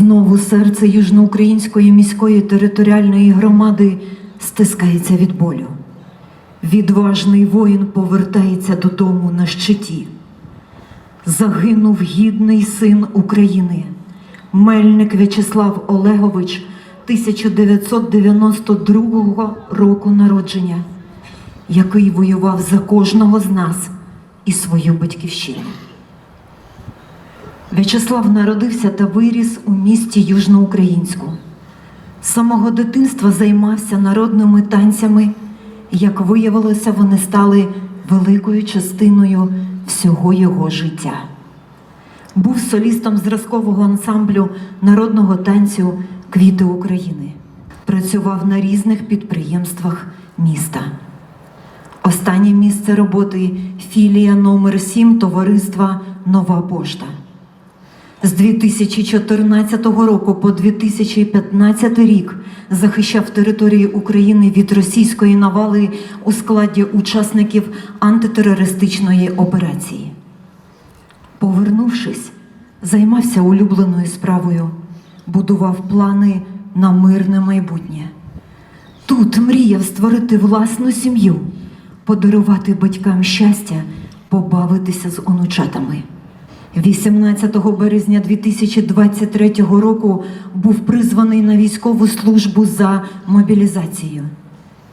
Знову серце Южноукраїнської міської територіальної громади стискається від болю. Відважний воїн повертається додому на щиті. Загинув гідний син України, Мельник В'ячеслав Олегович 1992 року народження, який воював за кожного з нас і свою батьківщину. В'ячеслав народився та виріс у місті Южноукраїнську. З самого дитинства займався народними танцями. Як виявилося, вони стали великою частиною всього його життя. Був солістом зразкового ансамблю народного танцю Квіти України. Працював на різних підприємствах міста. Останнє місце роботи філія номер 7 товариства Нова пошта. З 2014 року по 2015 рік захищав територію України від російської навали у складі учасників антитерористичної операції. Повернувшись, займався улюбленою справою, будував плани на мирне майбутнє. Тут мріяв створити власну сім'ю, подарувати батькам щастя, побавитися з онучатами. 18 березня 2023 року був призваний на військову службу за мобілізацією.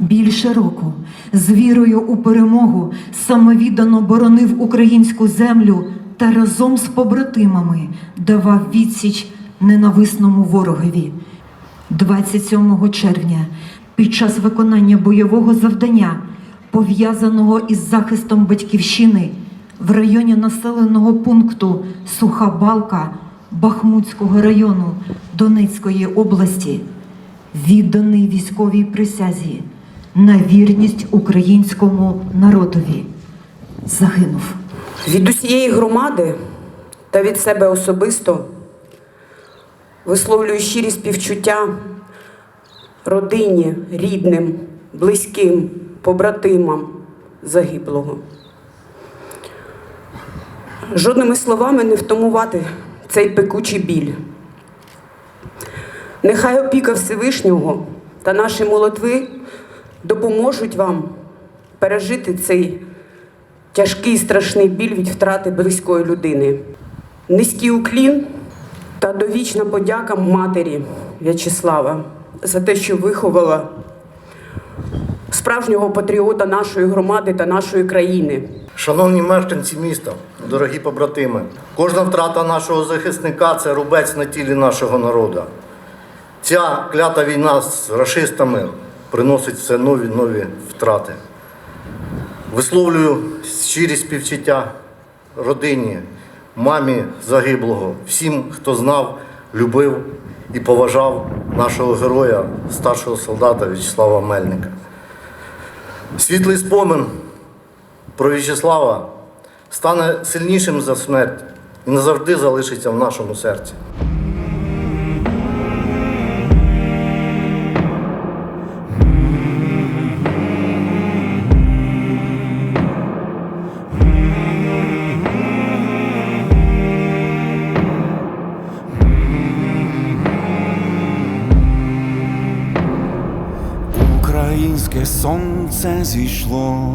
Більше року з вірою у перемогу самовіддано боронив українську землю та разом з побратимами давав відсіч ненависному ворогові. 27 червня під час виконання бойового завдання, пов'язаного із захистом батьківщини в районі населеного пункту Суха Балка Бахмутського району Донецької області, відданий військовій присязі на вірність українському народові, загинув. Від усієї громади та від себе особисто висловлюю щирі співчуття родині, рідним, близьким, побратимам загиблого. Жодними словами не втамувати цей пекучий біль. Нехай опіка Всевишнього та наші молитви допоможуть вам пережити цей тяжкий страшний біль від втрати близької людини. Низький уклін та довічна подяка матері В'ячеслава за те, що виховала справжнього патріота нашої громади та нашої країни. Шановні мешканці міста, дорогі побратими, кожна втрата нашого захисника це рубець на тілі нашого народу. Ця клята війна з рашистами приносить все нові нові втрати. Висловлюю щирі співчуття родині, мамі загиблого, всім, хто знав, любив і поважав нашого героя, старшого солдата В'ячеслава Мельника. Світлий спомин про В'ячеслава стане сильнішим за смерть і назавжди залишиться в нашому серці. Українське сонце зійшло,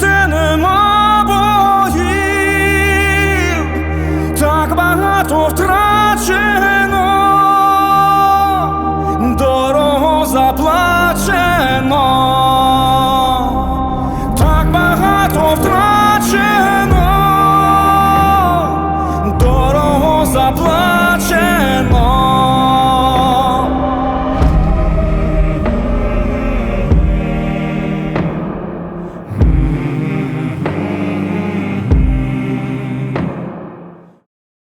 де нема боїв, так багато втрачено, дорого заплачено.